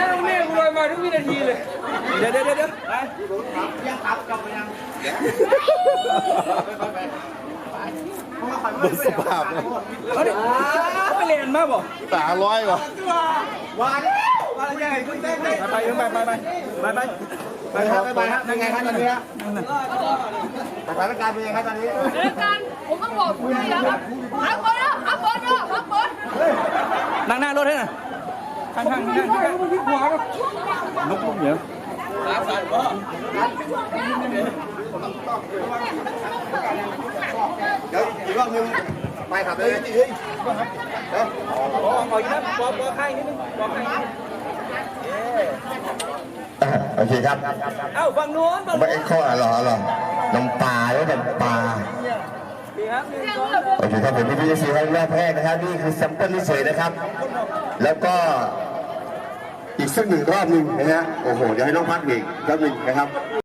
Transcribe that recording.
นั่งแม่กูลอยมาทุกวินาทีเลย เดี๋ยวเดี๋ยวเดี๋ยวเดี๋ยวไปดูสภาพเอาดิเขาไปเรียนมาบ่ตาร้อยวะว่ายังไงคุณเต้นไปไปไปไปไปไป ไปไปครับไปครับเป็นไงครับตอนนี้สถานการณ์เป็นไงครับตอนนี้เรื่องการผมต้องบอกคุณด้วยนะครับพักก่อนนะพักก่อนนะพักก่อนนั่งหน้ารถให้หน่อยข้างข้างข้างข้างนกเดี๋ยวเดี๋ยวอีกรอบนึงไปขับเลยเฮ้ยเดี๋ยวขอขออีกนะขอขอข้างนิดนึงขอข้างนิดนึง โอเคครับเอ้าฝั่งนู้นฝั่งไม่นู้นเอ็กโคอะหรอหรอน้ำปลาด้วยน้ำปลาดีครับหนึ่งสองโอเคครับผมพี่พี่ซีวันแรกแรกนะครับ นี่คือแซมเปิลเฉยๆนะครับ แล้วก็อีกสักหนึ่งรอบหนึ่งนะฮะโอ้โหเดี๋ยวให้น้องพักอีกรอบหนึ่งนะครับ